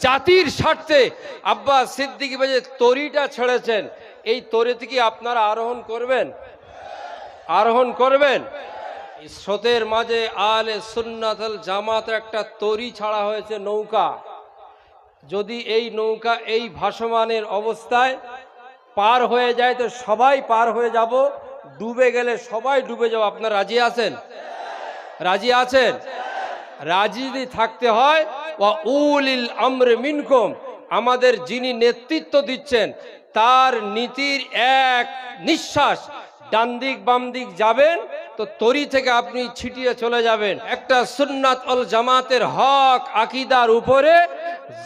জাতির স্বার্থে আব্বাস সিদ্দিকি ভাই যে তরিটা ছেড়েছেন। এই তরিতে কি আপনারা আরোহণ করবেন? আরোহণ করবেন? স্রোতের মাঝে আলে সুন্নাতল জামাত একটা তরি ছাড়া হয়েছে নৌকা। যদি এই নৌকা এই ভাসমানের অবস্থায় পার হয়ে যায়, তো সবাই পার হয়ে যাব। ডুবে গেলে সবাই ডুবে যাব। আপনার রাজি আছেন? রাজি আছেন? রাজি যদি থাকতে হয় উলিল আমরে আমাদের যিনি নেতৃত্ব দিচ্ছেন, তার নীতির এক নিঃশ্বাস ডান দিক বাম দিক যাবেন, তো তরি থেকে আপনি ছিটিয়ে চলে যাবেন। একটা সুন্নাত অল জামাতের হক আকিদার উপরে,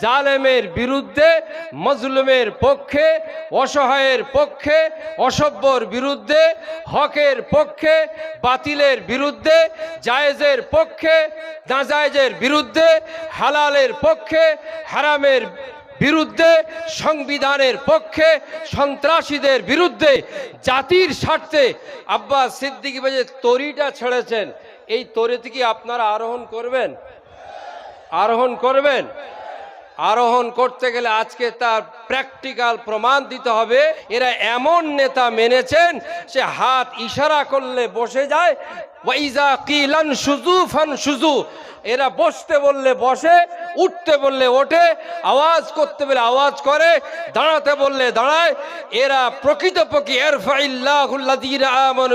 জালেমের বিরুদ্ধে, মজলুমের পক্ষে, অসহায়ের পক্ষে, অসভ্যর বিরুদ্ধে, হকের পক্ষে, বাতিলের বিরুদ্ধে, জায়েজের পক্ষে নাজায়েজের বিরুদ্ধে, হালালের পক্ষে, হারামের বিরুদ্ধে, সংবিধানের পক্ষে, সন্ত্রাসীদের বিরুদ্ধে, জাতির স্বার্থে আব্বাস সিদ্দিকি যে তরিটা ছেড়েছেন, এই তরিতে কি আপনারা আরোহণ করবেন? আরোহণ করবেন? আরোহণ করতে গেলে আজকে তার প্র্যাকটিক্যাল প্রমাণ দিতে হবে। এরা এমন নেতা মেনেছেন, সে হাত ইশারা করলে বসে যায় ওয়াইজা কিলান সুজু ফান সুজু এরা বসতে বললে বসে, উঠতে বললে ওঠে, আওয়াজ করতে বলে আওয়াজ করে, দাঁড়াতে বললে দাঁড়ায়। এরা প্রকৃতপক্ষে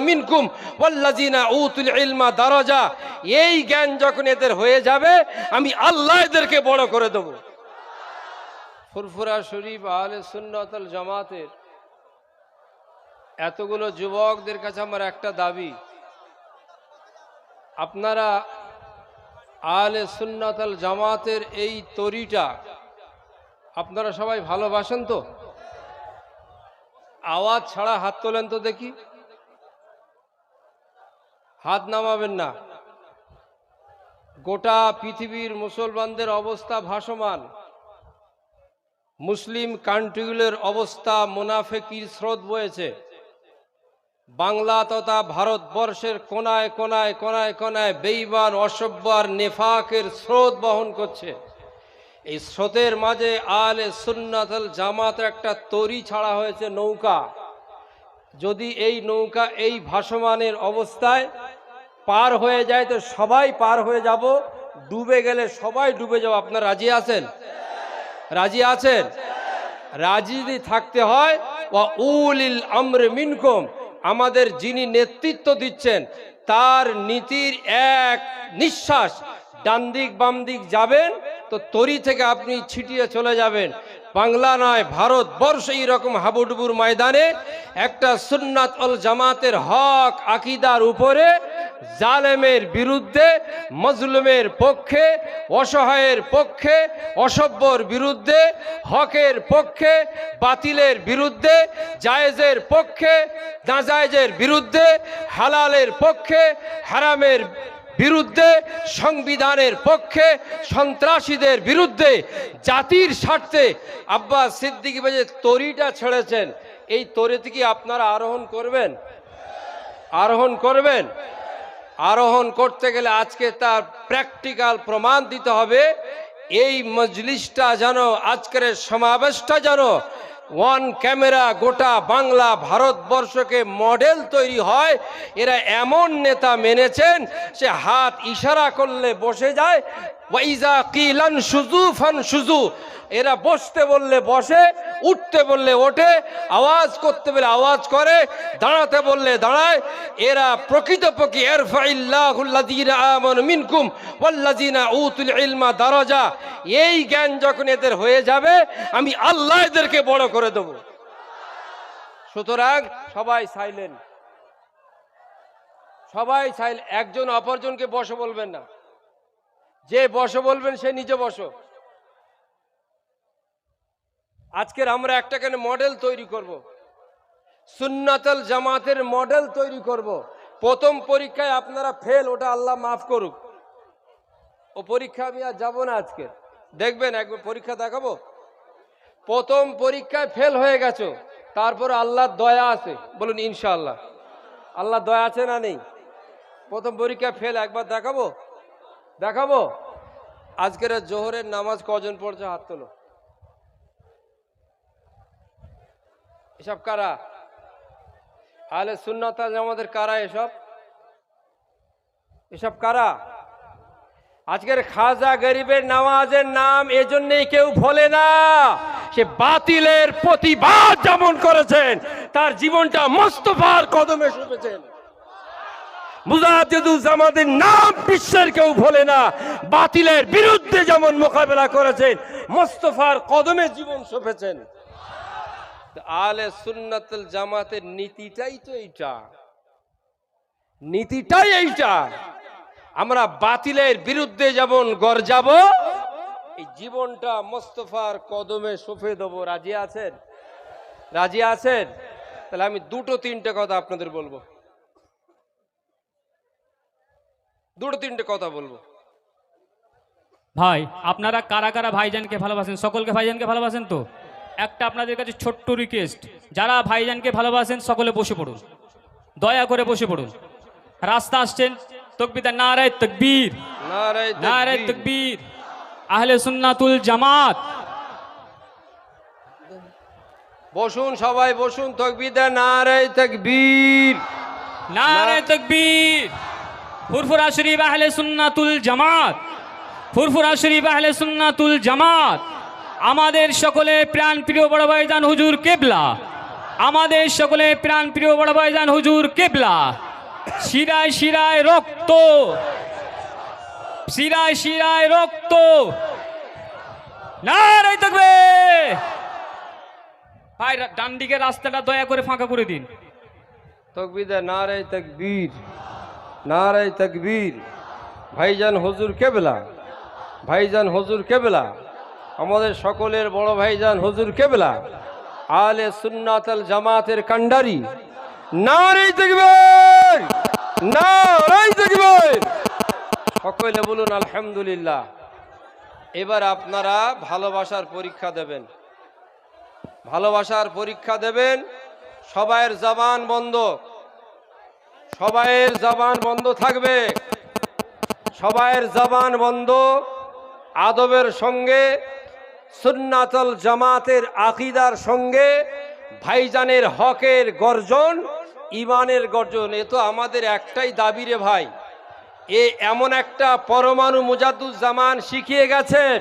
মিনকুম ওয়াল্লাযীনা উতুল ইলমা দারাজা। এই জ্ঞান যখন এদের হয়ে যাবে, আমি আল্লাহ এদেরকে বড় করে দেবো। ফুরফুরা শরীফ আহলে সুন্নতল জামাতের এতগুলো যুবকদের কাছে আমার একটা দাবি। আপনারা আহলে সুন্নতল জামাতের এই তরিটা, আপনারা সবাই ভালোবাসেন তো? আওয়াজ ছাড়া হাত তোলেন তো দেখি। হাত নামাবেন না। গোটা পৃথিবীর মুসলমানদের অবস্থা ভাসমান। মুসলিম কান্ট্রিগুলোর অবস্থা মুনাফেকির স্রোত বয়েছে। বাংলা তথা ভারতবর্ষের কোনায় কোনায় কোনায় কোনায় বেইমান, অসভ্য আর নেফাকের স্রোত বহন করছে। এই স্রোতের মাঝে আলে সুন্নাতল জামাত একটা তরি ছাড়া হয়েছে নৌকা। যদি এই নৌকা এই ভাসমানের অবস্থায় পার হয়ে যায়, তো সবাই পার হয়ে যাব। ডুবে গেলে সবাই ডুবে যাব আপনার রাজি আছেন? রাজি আছেন? রাজি থাকতে হয়, ওয়া উলিল আমরে মিনকুম আমাদের যিনি নেতৃত্ব দিচ্ছেন, তার নীতির এক নিঃশ্বাস ডান দিক, বাম দিক যাবেন, তো তরি থেকে আপনি ছিটিয়ে চলে যাবেন। বাংলা নয়, ভারতবর্ষ এইরকম হাবুডুবুর ময়দানে একটা সুন্নাত অল জামাতের হক, আকিদার উপরে জালেমের বিরুদ্ধে, মজলুমের পক্ষে, অসহায়ের পক্ষে, অসভ্যর বিরুদ্ধে, হকের পক্ষে, বাতিলের বিরুদ্ধে, জায়েজের পক্ষে, নাজায়েজের বিরুদ্ধে, হালালের পক্ষে, হারামের বিরুদ্ধে, সংবিধানের পক্ষে, সন্ত্রাসীদের বিরুদ্ধে, জাতির স্বার্থে। আব্বাস সিদ্দিকি তরিটা ছেড়েছেন। এই তরিতে কি আপনারা আরোহণ করবেন? আরোহণ করবেন? আরোহণ করতে গেলে আজকে তার প্র্যাকটিক্যাল প্রমাণ দিতে হবে। এই মজলিসটা যেন, আজকের সমাবেশটা যেন ওয়ান ক্যামেরা গোটা বাংলা ভারতবর্ষকে মডেল তৈরি হয়, এরা এমন নেতা মেনেছেন, সে হাত ইশারা করলে বসে যায় সুজু ফান সুজু এরা বসতে বললে বসে, উঠতে বললে ওঠে, আওয়াজ করতে বলে আওয়াজ করে, দাঁড়াতে বললে দাঁড়ায়। এরা প্রকৃতপক্ষে মিনকুম দারাজা। এই জ্ঞান যখন এদের হয়ে যাবে, আমি আল্লাহ এদেরকে বড় করে দেব। সুতরাং সবাই সাইলেন্ট। সবাই সাইল একজন অপরজনকে বসে বলবেন না। যে বসো বলবেন, সে নিজে বসো। আজকের আমরা একটা কেন মডেল তৈরি করব। সুন্নাতল জামাতের মডেল তৈরি করব। প্রথম পরীক্ষায় আপনারা ফেল ওটা আল্লাহ মাফ করুক। ও পরীক্ষা আমি আর যাব না আজকে। দেখবেন, একবার পরীক্ষা দেখাবো। প্রথম পরীক্ষায় ফেল হয়ে গেছো, তারপর আল্লাহর দয়া আছে। বলুন, ইনশাআল্লাহ। আল্লাহ দয়া আছে না নেই? প্রথম পরীক্ষায় ফেল একবার দেখাবো। দেখাবো? আজকের জোহরের নামাজ কজন পড়ছে? হাত তোলো। এসব কারা? আহলে সুন্নাত আমাদের কারা এসব? এসব কারা? আজকের খাজা গরিবের নামাজের নাম এজন্যই কেউ ভোলে না। সে বাতিলের প্রতিবাদ যেমন করেছেন, তার জীবনটা মোস্তফার কদমে শুনেছেন মুজাহিদুজ্জামানের নাম বিশ্বের কেউ ভোলে না। বাতিলের বিরুদ্ধে যেমন মোকাবেলা করেছেন, মোস্তফার কদমে জীবন সঁপেছেন আলে সুন্নাতুল জামাতের নীতিটাই তো এইটা। নীতিটাই এইটা। আমরা বাতিলের বিরুদ্ধে যেমন গর্জাব, এই জীবনটা মোস্তফার কদমে সঁপে দেবো। রাজি আছেন? রাজি আছেন? তাহলে আমি দুটো তিনটে কথা আপনাদের বলব। দুটো তিনটে কথা বলব। ভাই আপনারা কারা কারা ভাইজানকে ভালোবাসেন? সকলকে ভাইজানকে ভালোবাসেন তো? একটা আপনাদের কাছে ছোট্ট রিকোয়েস্ট যারা ভাইজানকে ভালোবাসেন সকলে বসে পড়ুন। দয়া করে বসে পড়ুন। রাস্তা আসছেন তকবিতা নারায় তকবীর। নারায়। তকবীর। আহলে সুন্নাতুল জামাত। বসুন সবাই বসুন তকবিদা নারায় তকবীর। নারায় তকবীর। ফুরফুরা শরীফ আহলে সুন্নাতুল জামাত, ফুরফুরা শরীফ আহলে সুন্নাতুল জামাত, আমাদের সকলে প্রাণ প্রিয় বড় ভাইজান হুজুর কেবলা, আমাদের সকলে প্রাণ প্রিয় বড় ভাইজান হুজুর কেবলা। শিরায় শিরায় রক্ত, শিরায় শিরায় রক্ত। নারায় থাকবে ভাই, ডান দিকে রাস্তাটা দয়া করে ফাঁকা করে দিন। তকবিদা নারায় তকবীর। নারায় তকবীর। ভাইজান হজুর কেবলা? ভাইজান হজুর কেবলা? আমাদের সকলের বড় ভাইজান হজুর কেবলা? আলে সুন্নাতাল জামাতের কান্ডারি নারায় তকবীর! নারায় তকবীর! সকলে বলুন, আলহামদুলিল্লাহ। এবার আপনারা ভালোবাসার পরীক্ষা দেবেন। ভালোবাসার পরীক্ষা দেবেন। সবাইয়ের জবান বন্ধ। সবাইয়ের জবান বন্ধ থাকবে। সবাইয়ের জবান বন্ধ। আদবের সঙ্গে, সুন্নাতল জামাতের আকিদার সঙ্গে, ভাইজানের হকের গর্জন ইমানের গর্জন। এ তো আমাদের একটাই দাবি রে ভাই। এ এমন একটা পরমাণু মুজাদ্দুজ্জামান শিখিয়ে গেছেন।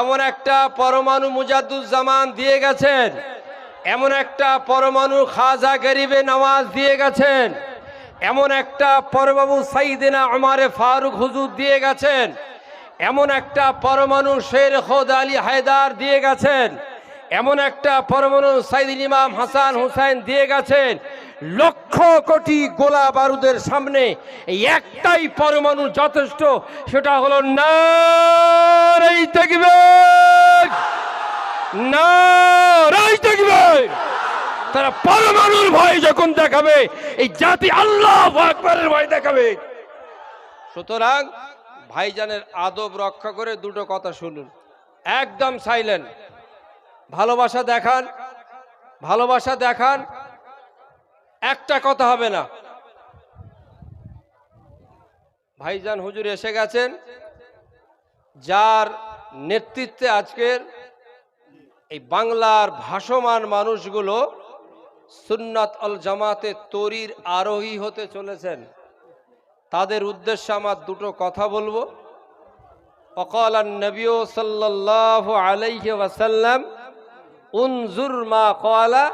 এমন একটা পরমাণু মুজাদ্দুজ্জামান দিয়ে গেছেন। এমন একটা পরমাণু খাজা গরিবে নামাজ দিয়ে গেছেন। এমন একটা পরমাণু সাইদিনা আমারে ফারুক হুজুর দিয়ে গেছেন। এমন একটা পরমাণু শের খোদ আলী হায়দার দিয়ে গেছেন। এমন একটা পরমাণু সাইদিন ইমাম হাসান হুসাইন দিয়ে গেছেন। লক্ষ কোটি গোলা বারুদের সামনে একটাই পরমাণু যথেষ্ট, সেটা হলো নারাই তাকবীর। নারাই তাকবীর। তারা পরমাণুর ভয় যখন দেখাবে, এই জাতি আল্লাহ আকবরের ভয় দেখাবে। সুতরাং ভাইজানের আদব রক্ষা করে দুটো কথা শুনুন। একদম সাইলেন্ট ভালোবাসা দেখান ভালোবাসা দেখান, একটা কথা হবে না। ভাইজান হুজুর এসে গেছেন, যার নেতৃত্বে আজকের এই বাংলার ভাসমান মানুষগুলো সুন্নাত আল জামাতে তরির আরোহী হতে চলেছেন। তাদের উদ্দেশ্যে আমার দুটো কথা বলব। অকাল নবী সাল্লাহ আলাইহি ওয়াসাল্লাম, উনজুর মা কলা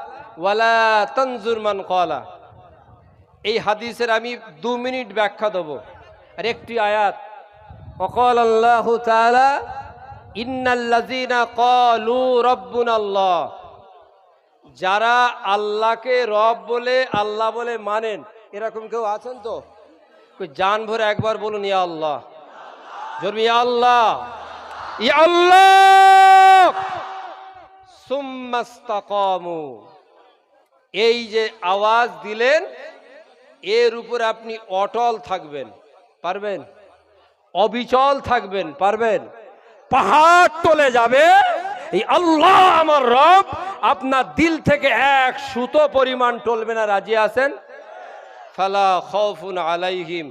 ওয়ালা তনজুর মান কলা এই হাদিসের আমি দু মিনিট ব্যাখ্যা দেব। আর একটি আয়াত অকল আল্লাহ তাআলা ইন্নাল্লাযীনা ক্বালু রাব্বুনাল্লাহ। যারা আল্লাহকে রব বলে, আল্লাহ বলে মানেন, এরকম কেউ আছেন তো? জান ভরে একবার বলুন, ইয়া আল্লাহ। জোর ইয়া আল্লাহ। ইয়া আল্লাহ! সুম্মাস্তাকামু এই যে আওয়াজ দিলেন, এর উপর আপনি অটল থাকবেন। পারবেন? অবিচল থাকবেন, পারবেন? পাহাড় টলে যাবে, এই আল্লাহ আমার রব আপনার দিল থেকে এক সুতো পরিমাণ টলবে না, রাজি আছেন? ফালা খৌফুন আলাইহিম।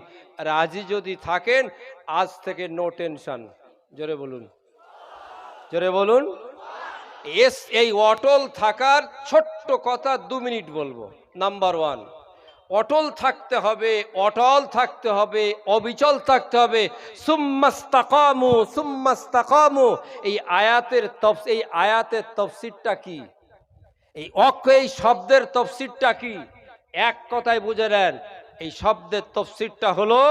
রাজি যদি থাকেন, আজ থেকে নো টেনশন। জোরে বলুন। জোরে বলুন। এস, এই অটল থাকার ছোট্ট কথা দু মিনিট বলব। নাম্বার ওয়ান, অটল থাকতে হবে, অটল থাকতে হবে, অবিচল থাকতে হবে। সুম্মাস্তাকামু সুম্মাস্তাকামু। এই আয়াতের তফ, এই আয়াতের তফসিরটা কি? এই অক্ষ এই শব্দের তফসিরটা কি? এক কথায় বুঝে নেন, এই শব্দের তফসিরটা হলো,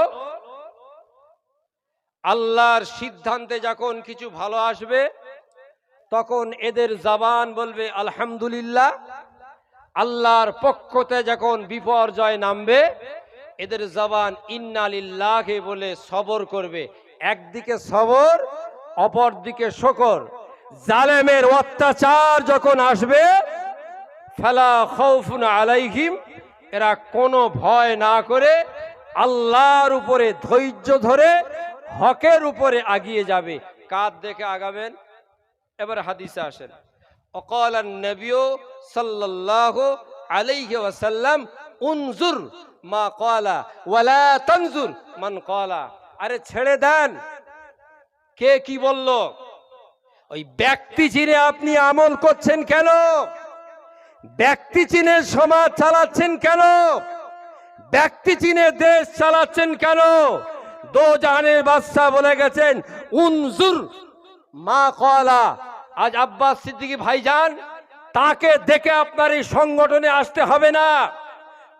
আল্লাহর সিদ্ধান্তে যখন কিছু ভালো আসবে, তখন এদের জবান বলবে, আলহামদুলিল্লাহ। আল্লাহর পক্ষতে যখন বিপর্যয় নামবে, এদের জবান ইন্নালিল্লাহকে বলে সবর করবে। একদিকে সবর অপর দিকে শকর। জালেমের অত্যাচার যখন আসবে ফালা খৌফুন আলাইহিম, এরা কোনো ভয় না করে আল্লাহর উপরে ধৈর্য ধরে হকের উপরে আগিয়ে যাবে। কার দেখে আগাবেন? এবার হাদিসে আসেন। অকাল নবীও সাল্লাল্লাহু আলাইহি ওয়াসাল্লাম, উনজুর মা কলা ওয়ালা তানজুর মান কলা আরে ছেড়ে দেন। কে কি বলল? ওই ব্যক্তি চিনে আপনি আমল করছেন কেন? ব্যক্তি চিনে সমাজ চালাচ্ছেন কেন? ব্যক্তি চিনে দেশ চালাচ্ছেন কেন? দো জাহানের বাদশাহ বলে গেছেন, উনজুর মা কলা আজ আব্বাস সিদ্দিকী ভাইজান, তাকে দেখে আপনার এই সংগঠনে আসতে হবে না।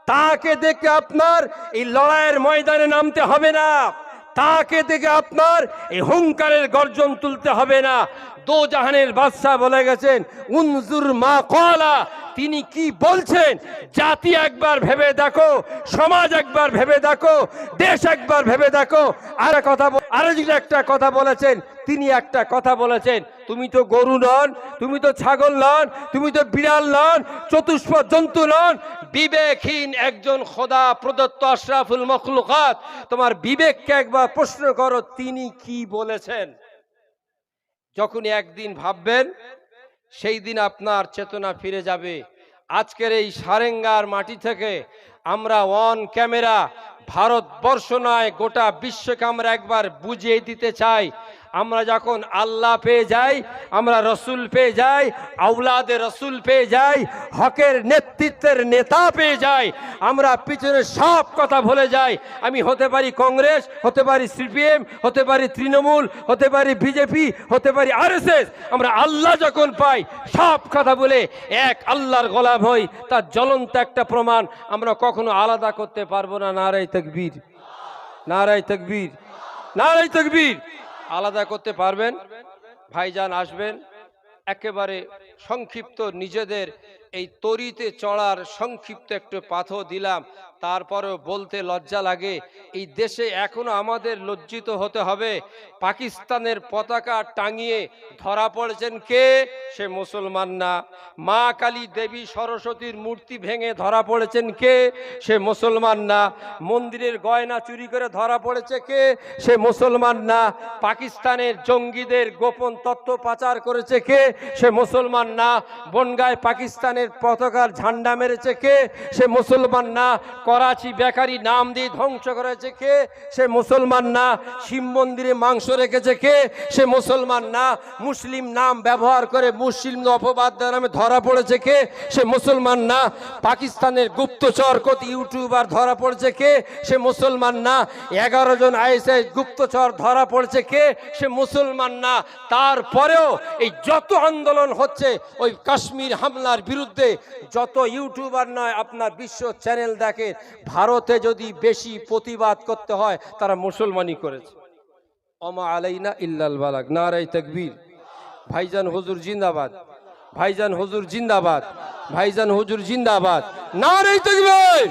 তাকে দেখে আপনার এই লড়াইয়ের ময়দানে নামতে হবে না। তাকে দেখে আপনার এই হুঙ্কারের গর্জন তুলতে হবে না। দো জাহানের বাদশাহ বলে গেছেন, উনজুর মা কলা তিনি কি বলছেন? জাতি একবার ভেবে দেখো, সমাজ একবার ভেবে দেখো, দেশ একবার ভেবে দেখো। আর কথা আরও একটা কথা বলেছেন, তিনি একটা কথা বলেছেন, তুমি তো গরু নন, তুমি তো ছাগল নন, তুমি তো বিড়াল নন চতুষ্প জন্তু নন। বিবেকহীন একজন খোদা প্রদত্ত আশরাফুল মখলুকাত, তোমার বিবেককে একবার প্রশ্ন করো, তিনি কি বলেছেন? যখনই একদিন ভাববেন, সেই দিন আপনার চেতনা ফিরে যাবে। আজকের এই সারেঙ্গার মাটি থেকে আমরা অন ক্যামেরা, ভারতবর্ষ নয়, গোটা বিশ্বকে আমরা একবার বুঝিয়ে দিতে চাই। আমরা যখন আল্লাহ পেয়ে যাই, আমরা রসুল পেয়ে যাই আউলাদে রসুল পেয়ে যাই, হকের নেতৃত্বের নেতা পেয়ে যাই, আমরা পিছনে সব কথা ভুলে যাই। আমি হতে পারি কংগ্রেস, হতে পারি সিপিএম, হতে পারি তৃণমূল, হতে পারি বিজেপি, হতে পারি আরএসএস। আমরা আল্লাহ যখন পাই, সব কথা বলে এক আল্লাহর গোলাম হই, তার জ্বলন্ত একটা প্রমাণ আমরা কখনো আলাদা করতে পারব না। নারাই তকবীর নারাই তকবীর নারাই তকবীর। আলাদা করতে পারবেন, ভাইজান আসবেন। একেবারে সংক্ষিপ্ত নিজেদের এই তরিতে চড়ার সংক্ষিপ্ত একটু পাথর দিলাম। তারপরেও বলতে লজ্জা লাগে, এই দেশে এখনও আমাদের লজ্জিত হতে হবে। পাকিস্তানের পতাকা টাঙিয়ে ধরা পড়েছেন কে? সে মুসলমান না। মা কালী দেবী সরস্বতীর মূর্তি ভেঙে ধরা পড়েছেন কে? সে মুসলমান না। মন্দিরের গয়না চুরি করে ধরা পড়েছে কে? সে মুসলমান না। পাকিস্তানের জঙ্গিদের গোপন তত্ত্ব পাচার করেছে কে? সে মুসলমান না। বনগায় পাকিস্তানের পতাকার ঝান্ডা মেরেছে কে? সে মুসলমান না। করাচি বেকারি নাম দিয়ে ধ্বংস করেছে কে? সে মুসলমান না, শিব মন্দিরে মাংস রেখেছে কে? সে মুসলমান না, মুসলিম নাম ব্যবহার করে মুসলিম অপবাদ নামে ধরা পড়েছে কে? সে মুসলমান না, পাকিস্তানের গুপ্তচর কত ইউটিউবার ধরা পড়েছে কে? সে মুসলমান না, এগারো জন আইএসআই গুপ্তচর ধরা পড়েছে কে? সে মুসলমান না, তারপরেও এই যত আন্দোলন হচ্ছে, ওই কাশ্মীর হামলার বিরুদ্ধে যত ইউটিউবার নয়, আপনার বিশ্ব চ্যানেল দেখে ভারতে যদি বেশি প্রতিবাদ করতে হয়, তারা মুসলমানই করেছে। অমা আলাইনা ইল্লাল বালাক নারাই তকবীর। ভাইজান হুজুর জিন্দাবাদ, ভাইজান হুজুর জিন্দাবাদ, ভাইজান হুজুর জিন্দাবাদ নারাই তকবীর।